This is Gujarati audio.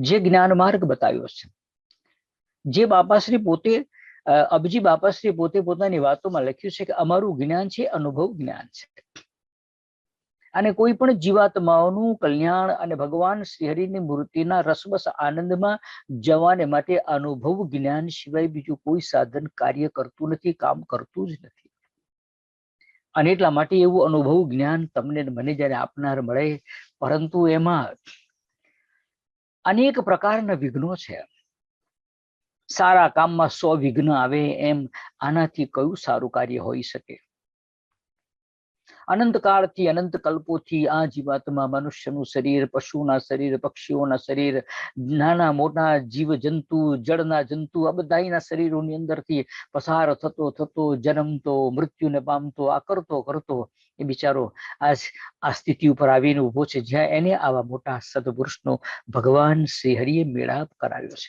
જે જ્ઞાન માર્ગ બતાવ્યો છે. જે બાપાશ્રી પોતે અબજી બાપાશ્રી પોતે પોતાની વાતોમાં લખ્યું છે કે અમારું જ્ઞાન છે, અનુભવ જ્ઞાન છે. અને કોઈ પણ જીવાત્માઓનું કલ્યાણ અને ભગવાન શ્રીહરિની મૂર્તિના રસબસ આનંદમાં જવાને માટે અનુભવ જ્ઞાન સિવાય બીજું કોઈ સાધન કાર્ય કરતું નથી, કામ કરતું જ નથી. અને એટલા માટે એવું અનુભવ જ્ઞાન તમને મને જ્યારે આપનાર મળે, પરંતુ એમાં અનેક પ્રકારના વિઘ્નો છે. સારા કામમાં સો વિઘ્ન આવે એમ આનાથી કયું સારું કાર્ય હોઈ શકે? અનંતકાળથી અનંત કલ્પોથી આ જીવાતમાં મનુષ્યનું શરીર, પશુના શરીર, પક્ષીઓના શરીર, નાના મોટા જીવ જંતુ જળના જંતુ, આ બધાના શરીરોની અંદરથી પસાર થતો થતો જન્મતો, મૃત્યુને પામતો આ કરતો કરતો બિચારો આજ આ સ્થિતિ ઉપર આવીને ઊભો છે જ્યાં એને આવા મોટા સદપુરુષનો ભગવાન શ્રી હરિએ મેળાપ કરાવ્યો છે.